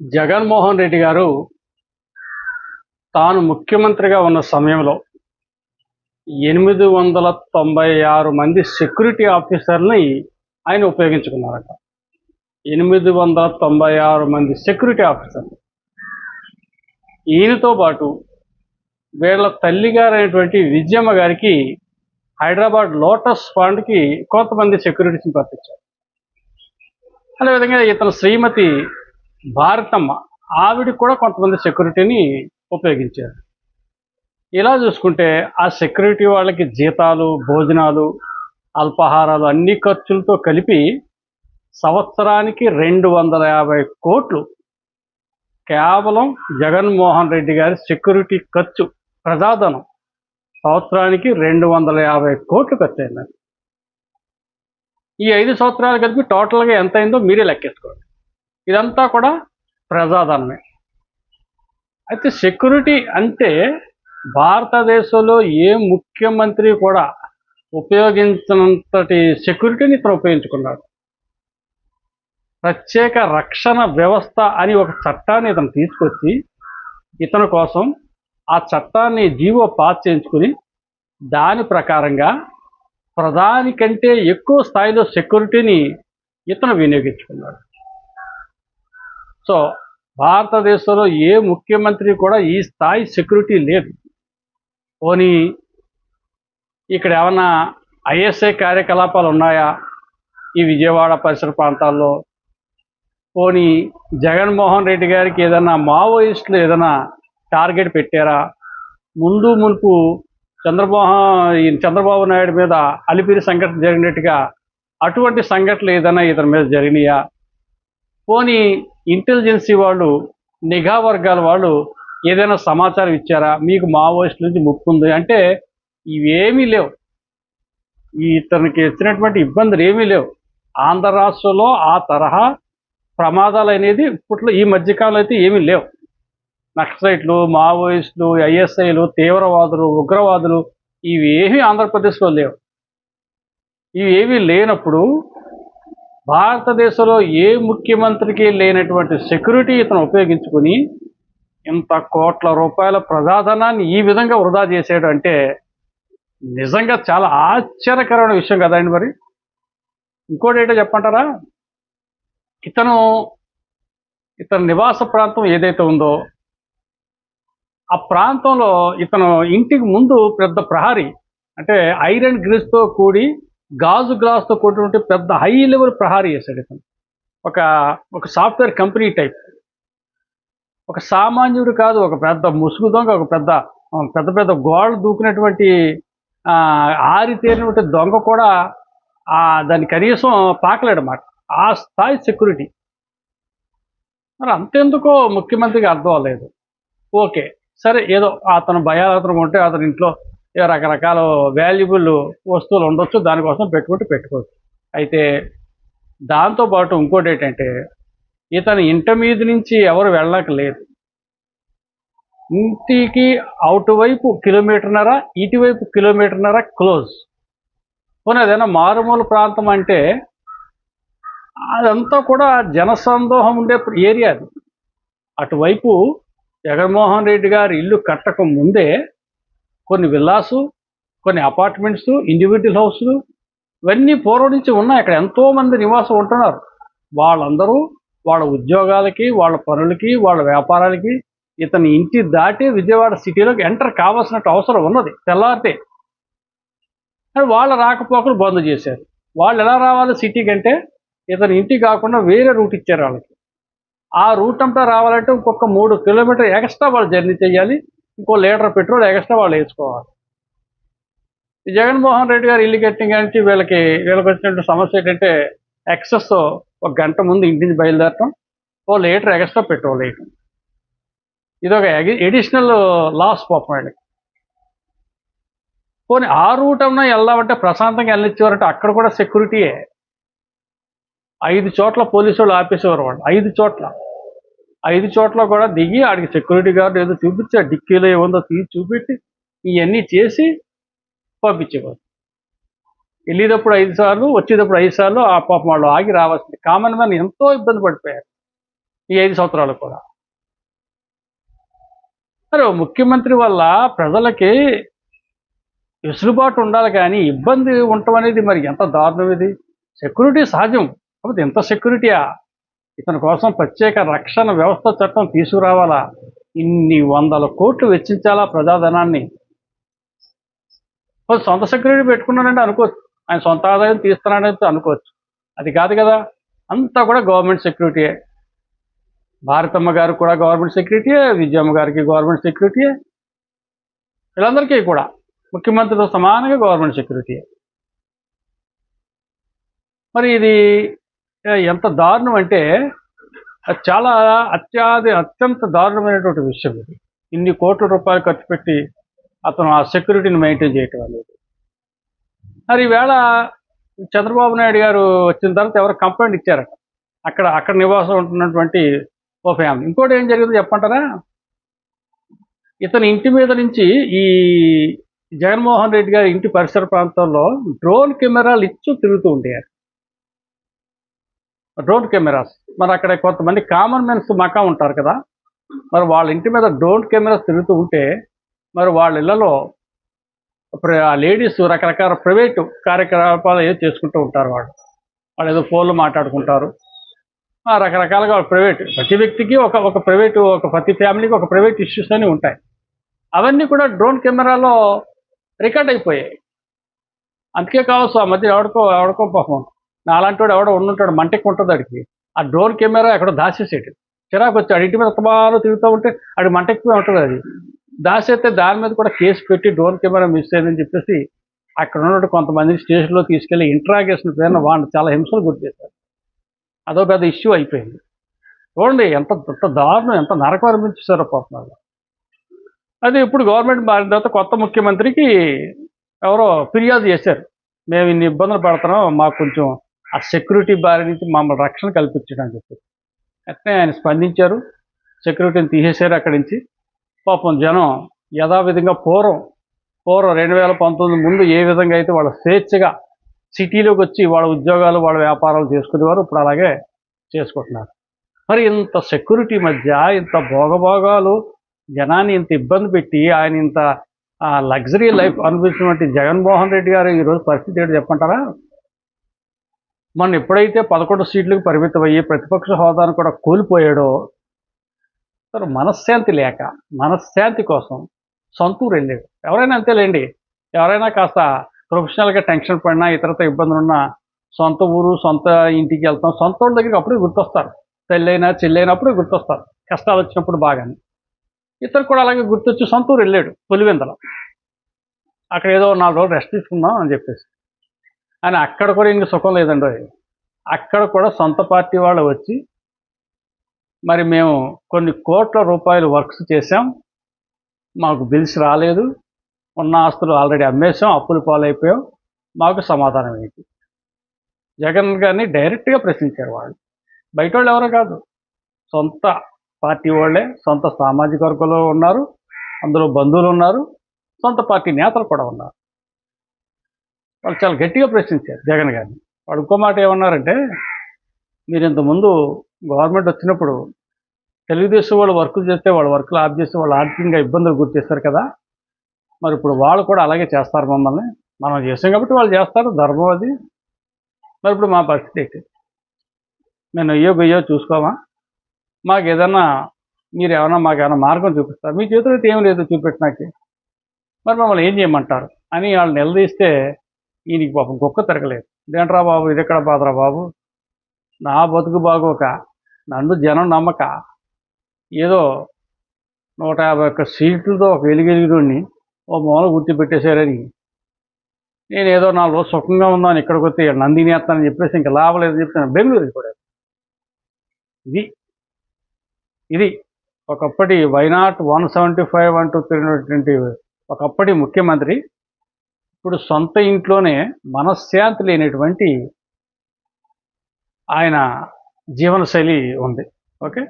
జగన్మోహన్ రెడ్డి గారు తాను ముఖ్యమంత్రిగా ఉన్న సమయంలో ఎనిమిది వందల తొంభై ఆరు మంది సెక్యూరిటీ ఆఫీసర్ని ఆయన ఉపయోగించుకున్నారట. ఎనిమిది వందల తొంభై ఆరు మంది సెక్యూరిటీ ఆఫీసర్లు ఈయనతో పాటు వీళ్ళ తల్లిగారైనటువంటి విజయమ్మ గారికి హైదరాబాద్ లోటస్ ఫండ్కి కొంతమంది సెక్యూరిటీస్ని పంపించారు. అదేవిధంగా ఇతను శ్రీమతి భారతమ్మ ఆవిడ కూడా కొంతమంది సెక్యూరిటీని ఉపయోగించారు. ఇలా చూసుకుంటే ఆ సెక్యూరిటీ వాళ్ళకి జీతాలు భోజనాలు అల్పాహారాలు అన్ని ఖర్చులతో కలిపి సంవత్సరానికి రెండు వందల యాభై కోట్లు కేవలం జగన్మోహన్ రెడ్డి గారి సెక్యూరిటీ ఖర్చు ప్రజాధనం సంవత్సరానికి రెండు వందల యాభై కోట్లు ఖర్చు అయినది. ఈ ఐదు సంవత్సరాలు కలిపి టోటల్గా ఎంత అయిందో మీరే లెక్కేసుకోండి. ఇదంతా కూడా ప్రజాధనమే అయితే సెక్యూరిటీ అంటే భారతదేశంలో ఏ ముఖ్యమంత్రి కూడా ఉపయోగించినంతటి సెక్యూరిటీని ఇతను ఉపయోగించుకున్నాడు. ప్రత్యేక రక్షణ వ్యవస్థ అని ఒక చట్టాన్ని ఇతను తీసుకొచ్చి ఇతని కోసం ఆ చట్టాన్ని జీవో పాస్ చేయించుకుని దాని ప్రకారంగా ప్రధాని కంటే ఎక్కువ స్థాయిలో సెక్యూరిటీని ఇతను వినియోగించుకున్నాడు. సో భారతదేశంలో ఏ ముఖ్యమంత్రి కూడా ఈ స్థాయి సెక్యూరిటీ లేదు. పోనీ ఇక్కడ ఏమన్నా ఐఎస్ఐ కార్యకలాపాలు ఉన్నాయా? ఈ విజయవాడ పరిసర ప్రాంతాల్లో. పోనీ జగన్మోహన్ రెడ్డి గారికి ఏదైనా మావోయిస్టులు ఏదైనా టార్గెట్ పెట్టారా? ముందు మునుపు చంద్రమోహన్ చంద్రబాబు నాయుడు మీద అలిపిరి సంఘటన జరిగినట్టుగా అటువంటి సంఘటనలు ఏదైనా ఇతని మీద జరిగినాయా? పోనీ ఇంటెలిజెన్సీ వాళ్ళు నిఘా వర్గాల వాళ్ళు ఏదైనా సమాచారం ఇచ్చారా? మీకు మావోయిస్టుల నుంచి ముప్పు ఉంది అంటే ఇవేమీ లేవు. ఇతనికి వచ్చినటువంటి ఇబ్బందులు ఏమీ లేవు. ఆంధ్ర రాష్ట్రంలో ఆ తరహా ప్రమాదాలు అనేది ఇప్పట్లో ఈ మధ్యకాలంలో అయితే ఏమీ లేవు. నక్సలైట్లు మావోయిస్టులు ఐఎస్ఐలు తీవ్రవాదులు ఉగ్రవాదులు ఇవేమీ ఆంధ్రప్రదేశ్లో లేవు. ఇవేమీ లేనప్పుడు భారతదేశంలో ఏ ముఖ్యమంత్రికి లేనటువంటి సెక్యూరిటీ ఇతను ఉపయోగించుకుని ఇంత కోట్ల రూపాయల ప్రజాధనాన్ని ఈ విధంగా వృధా చేసేయడం అంటే నిజంగా చాలా ఆశ్చర్యకరమైన విషయం కదండి మరి. ఇంకోటి ఏంటో చెప్పంటారా ఇతను ఇతని నివాస ప్రాంతం ఏదైతే ఉందో ఆ ప్రాంతంలో ఇతను ఇంటికి ముందు పెద్ద ప్రహరీ అంటే ఐరన్ గ్రిల్స్తో కూడి గాజు గ్లాస్తో కొట్టినట్టు పెద్ద హై లెవెల్ ప్రహారీ చేశాడు ఇతను. ఒక ఒక సాఫ్ట్వేర్ కంపెనీ టైప్. ఒక సామాన్యుడు కాదు ఒక పెద్ద ముసుగు దొంగ ఒక పెద్ద పెద్ద పెద్ద గోడలు దూకినటువంటి ఆరితేరినటువంటి దొంగ కూడా దాన్ని కనీసం పాకలేడమాట. ఆ స్థాయి సెక్యూరిటీ. మరి అంతెందుకో ముఖ్యమంత్రికి అర్థం అవ్వలేదు. ఓకే సరే ఏదో అతను భయాలతనం ఉంటే అతని ఇంట్లో రకరకాల వాల్యుబుల్ వస్తువులు ఉండొచ్చు దానికోసం పెట్టుకుంటే పెట్టుకోవచ్చు. అయితే దాంతోపాటు ఇంకోటి ఏంటంటే ఇతని ఇంటి మీద నుంచి ఎవరు వెళ్ళకలేదు ఇంటికి ఇంటికి అటువైపు కిలోమీటర్నర ఇటువైపు కిలోమీటర్నర క్లోజ్ పోనీ మారుమూల ప్రాంతం అంటే అదంతా కూడా జనసందోహం ఉండే ఏరియా అది. అటువైపు జగన్మోహన్ రెడ్డి గారి ఇల్లు కట్టక ముందే కొన్ని విల్లాసు కొన్ని అపార్ట్మెంట్స్ ఇండివిజువల్ హౌస్లు ఇవన్నీ పూర్వం నుంచి ఉన్నాయి. అక్కడ ఎంతోమంది నివాసం ఉంటున్నారు. వాళ్ళందరూ వాళ్ళ ఉద్యోగాలకి వాళ్ళ పనులకి వాళ్ళ వ్యాపారాలకి ఇతని ఇంటి దాటి విజయవాడ సిటీలోకి ఎంటర్ కావాల్సినట్టు అవసరం ఉన్నది. తెల్లారితే. కానీ వాళ్ళ రాకపోకలు బంద్ చేశారు. వాళ్ళు ఎలా రావాలి సిటీకి అంటే ఇతని ఇంటి కాకుండా వేరే రూట్ ఇచ్చారు వాళ్ళకి. ఆ రూట్ అంతా రావాలంటే ఇంకొక మూడు కిలోమీటర్ ఎక్స్ట్రా వాళ్ళు జర్నీ చేయాలి. ఇంకో లీటర్ పెట్రోల్ ఎక్స్ట్రా వాళ్ళు వేసుకోవాలి. ఈ జగన్మోహన్ రెడ్డి గారు ఇల్లు కట్టిన కానీ వీళ్ళకి వీళ్ళకి వచ్చినటువంటి సమస్య ఏంటంటే ఎక్సెస్ ఒక గంట ముందు ఇంటి నుంచి బయలుదేరటం ఓ లీటర్ ఎక్స్ట్రా పెట్రోల్ వేయటం. ఇది ఒక ఎడిషనల్ లాస్ పాపం వాళ్ళకి పోనీ ఆ రూట్ అన్నా వెళ్దామంటే ప్రశాంతంగా వెళ్ళనిచ్చేవారంటే అక్కడ కూడా సెక్యూరిటీయే ఐదు చోట్ల పోలీసు వాళ్ళు ఆపేసేవారు వాళ్ళు. ఐదు చోట్ల. ఐదు చోట్ల కూడా దిగి ఆడికి సెక్యూరిటీ గార్డు ఏదో చూపించి ఆ డిక్కీలో ఏముందో తీసి చూపెట్టి ఇవన్నీ చేసి పంపించేవారు. వెళ్ళేటప్పుడు ఐదు సార్లు వచ్చేటప్పుడు ఐదు సార్లు ఆ పాపం వాళ్ళు ఆగి రావాల్సింది. కామన్ మ్యాన్ ఎంతో ఇబ్బంది పడిపోయారు ఈ ఐదు సంవత్సరాలు కూడా. మరి ముఖ్యమంత్రి వల్ల ప్రజలకి వెసులుబాటు ఉండాలి కానీ ఇబ్బంది ఉండటం అనేది మరి ఎంత దారుణం ఇది? సెక్యూరిటీ సహజం. కాకపోతే ఎంత సెక్యూరిటీయా ఇతని కోసం ప్రత్యేక రక్షణ వ్యవస్థ చట్టం తీసుకురావాలా? ఇన్ని వందల కోట్లు వెచ్చించాలా ప్రజాధనాన్ని? సొంత సెక్యూరిటీ పెట్టుకున్నానంటే అనుకోవచ్చు. ఆయన సొంత ఆదాయం తీస్తున్నాడని అనుకోవచ్చు. అది కాదు కదా. అంతా కూడా గవర్నమెంట్ సెక్యూరిటీయే. భారతమ్మ గారికి కూడా గవర్నమెంట్ సెక్యూరిటీయే విజయమ్మ గారికి గవర్నమెంట్ సెక్యూరిటీయే. వీళ్ళందరికీ కూడా ముఖ్యమంత్రితో సమానంగా గవర్నమెంట్ సెక్యూరిటీయే. మరి ఇది ఎంత దారుణం అంటే అది చాలా అత్యాది అత్యంత దారుణమైనటువంటి విషయం ఇది. ఇన్ని కోట్ల రూపాయలు ఖర్చు పెట్టి అతను ఆ సెక్యూరిటీని మెయింటైన్ చేయటం అనేది. మరి ఈవేళ చంద్రబాబు నాయుడు గారు వచ్చిన తర్వాత ఎవరు కంప్లైంట్ ఇచ్చారట? అక్కడ అక్కడ నివాసం ఉంటున్నటువంటి ఓ ఫ్యామిలీ. ఇంకోటి ఏం జరిగిందో చెప్పంటారా ఇతని ఇంటి మీద నుంచి ఈ జగన్మోహన్ రెడ్డి గారి ఇంటి పరిసర ప్రాంతాల్లో డ్రోన్ కెమెరాలు ఇచ్చు తిరుగుతూ ఉంటాయి డ్రోన్ కెమెరాస్ మరి అక్కడ కొంతమంది కామన్ మెన్స్ మకా ఉంటారు కదా. మరి వాళ్ళ ఇంటి మీద డ్రోన్ కెమెరాస్ తిరుగుతూ ఉంటే మరి వాళ్ళ ఇళ్ళలో ప్ర- ఆ లేడీస్ రకరకాల ప్రైవేటు కార్యకలాపాలు ఏదో చేసుకుంటూ ఉంటారు వాళ్ళు. వాళ్ళు ఏదో ఫోన్లు మాట్లాడుకుంటారు. రకరకాలుగా ప్రైవేట్ ప్రతి వ్యక్తికి ఒక ఒక ప్రైవేటు ఒక ప్రతి ఫ్యామిలీకి ఒక ప్రైవేట్ ఇష్యూస్ అని ఉంటాయి. అవన్నీ కూడా డ్రోన్ కెమెరాలో రికార్డ్ అయిపోయాయి. అందుకే కావచ్చు ఆ మధ్య ఎవడికో ఎవడికో పాపం. నాలాంటి వాడు ఎవడో ఉండుంటాడు మంటకి ఉంటుంది అడికి ఆ డ్రోన్ కెమెరా ఎక్కడో దాచేసేటి. చిరాకు వచ్చాడు ఆడి ఇంటి మీద తబాలు తిరుగుతూ ఉంటే అది మంటకి ఉంటుంది అది. దాసేస్తే దాని మీద కూడా కేసు పెట్టి డ్రోన్ కెమెరా మిస్ అయిందని చెప్పేసి అక్కడ ఉన్నట్టు కొంతమందిని స్టేషన్లో తీసుకెళ్ళి ఇంట్రాగేషన్ పేరున వాళ్ళని చాలా హింసలు గురి చేశారు. అదో పెద్ద ఇష్యూ అయిపోయింది. చూడండి ఎంత ఎంత దారుణం ఎంత నరకం అనిపించేశారో పాపం అది ఇప్పుడు గవర్నమెంట్ మారిన తర్వాత కొత్త ముఖ్యమంత్రికి ఎవరో ఫిర్యాదు చేశారు. మేము ఇన్ని ఇబ్బందులు పడుతున్నాం మాకు కొంచెం ఆ సెక్యూరిటీ బారి నుంచి మమ్మల్ని రక్షణ కల్పించడం చెప్పి అట్నే ఆయన స్పందించారు. సెక్యూరిటీని తీసేశారు అక్కడి నుంచి. పాపం జనం యథావిధంగా పూర్వం పూర్వం రెండు వేల పంతొమ్మిది ముందు ఏ విధంగా అయితే వాళ్ళ స్వేచ్ఛగా సిటీలోకి వచ్చి వాళ్ళ ఉద్యోగాలు వాళ్ళ వ్యాపారాలు చేసుకునేవారు ఇప్పుడు అలాగే చేసుకుంటున్నారు. మరి ఇంత సెక్యూరిటీ మధ్య ఇంత భోగభోగాలు జనాన్ని ఇంత ఇబ్బంది పెట్టి ఆయన ఇంత లగ్జరీ లైఫ్ అనిపించినటువంటి జగన్మోహన్ రెడ్డి గారు ఈరోజు పరిస్థితి ఏంటో చెప్పంటారా మొన్న ఎప్పుడైతే పదకొండు సీట్లకు పరిమితం అయ్యి ప్రతిపక్ష హోదాను కూడా కోల్పోయాడో అసలు మనశ్శాంతి లేక మనశ్శాంతి కోసం సొంతూరు వెళ్ళాడు. ఎవరైనా అంతేలేండి. ఎవరైనా కాస్త ప్రొఫెషనల్గా టెన్షన్ పడినా ఇతరత ఇబ్బందులు ఉన్నా సొంత ఊరు సొంత ఇంటికి వెళ్తాం. సొంత వాళ్ళ దగ్గరికి అప్పుడే గుర్తొస్తారు. పెళ్ళైనా చెల్లైనప్పుడు గుర్తొస్తారు. కష్టాలు వచ్చినప్పుడు బాగానే. ఇతరు కూడా అలాగే గుర్తొచ్చి సొంత ఊరు వెళ్ళాడు. పులివెందల. అక్కడ ఏదో నాలుగు రోజులు రెస్ట్ తీసుకుందాం అని చెప్పేసి. అని అక్కడ కూడా ఇంక సుఖం లేదండి. అక్కడ కూడా సొంత పార్టీ వాళ్ళు వచ్చి మరి మేము కొన్ని కోట్ల రూపాయలు వర్క్స్ చేసాం మాకు బిల్స్ రాలేదు. ఉన్న ఆస్తులు ఆల్రెడీ అమ్మేసాం అప్పులు పాలైపోయాం. మాకు సమాధానం ఏంటి? జగన్ గారిని డైరెక్ట్గా ప్రశ్నించారు వాళ్ళు. బయట వాళ్ళు ఎవరో కాదు. సొంత పార్టీ వాళ్ళే సొంత సామాజిక వర్గంలో ఉన్నారు. అందులో బంధువులు ఉన్నారు. సొంత పార్టీ నేతలు కూడా ఉన్నారు. వాళ్ళు చాలా గట్టిగా ప్రశ్నించారు జగన్ గారిని. వాడు ఇంకో మాట ఏమన్నారంటే మీరు ఇంతకుముందు గవర్నమెంట్ వచ్చినప్పుడు తెలుగుదేశం వాళ్ళు వర్క్ చేస్తే వాళ్ళు వర్క్లు ఆఫ్ చేస్తే వాళ్ళు ఆర్థికంగా ఇబ్బందులు గురి చేస్తారు కదా. మరి ఇప్పుడు వాళ్ళు కూడా అలాగే చేస్తారు మమ్మల్ని. మనం చేసాం కాబట్టి వాళ్ళు చేస్తారు ధర్మం అది. మరి ఇప్పుడు మా పరిస్థితి ఏంటి? నేను అయ్యో గయ్యో చూసుకోమా మాకు ఏదన్నా మీరు ఏమైనా మాకు ఏమైనా మార్గం చూపిస్తారు? మీ చేతిలో అయితే ఏం లేదు చూపెట్టినాకి. మరి మమ్మల్ని ఏం చేయమంటారు? అని వాళ్ళు నిలదీస్తే ఈయనకి పాపం కుక్క తిరగలేదు. ఇదేంట్రా బాబు ఇది ఎక్కడ బాధరా బాబు? నా బతుకు బాగోక నన్ను జనం నమ్మక ఏదో నూట యాభై ఒక్క సీట్లతో ఒక వెలుగెలుగుని ఓ మూల గుర్తుపెట్టేశారని నేను ఏదో నాలుగు రోజులు సుఖంగా ఉన్నాను ఇక్కడికి వస్తే నందిని వేస్తానని చెప్పేసి ఇంకా లాభం లేదని చెప్పి బెంగళూరు కూడా ఇది ఇది ఒకప్పటి వైనాట్ వన్ సెవెంటీ ఫైవ్ అంటూ తిరిగినటువంటి ఒకప్పటి ముఖ్యమంత్రి ఇప్పుడు సొంత ఇంట్లోనే మనశ్శాంతి లేనటువంటి ఆయన జీవనశైలి ఉంది. ఓకే?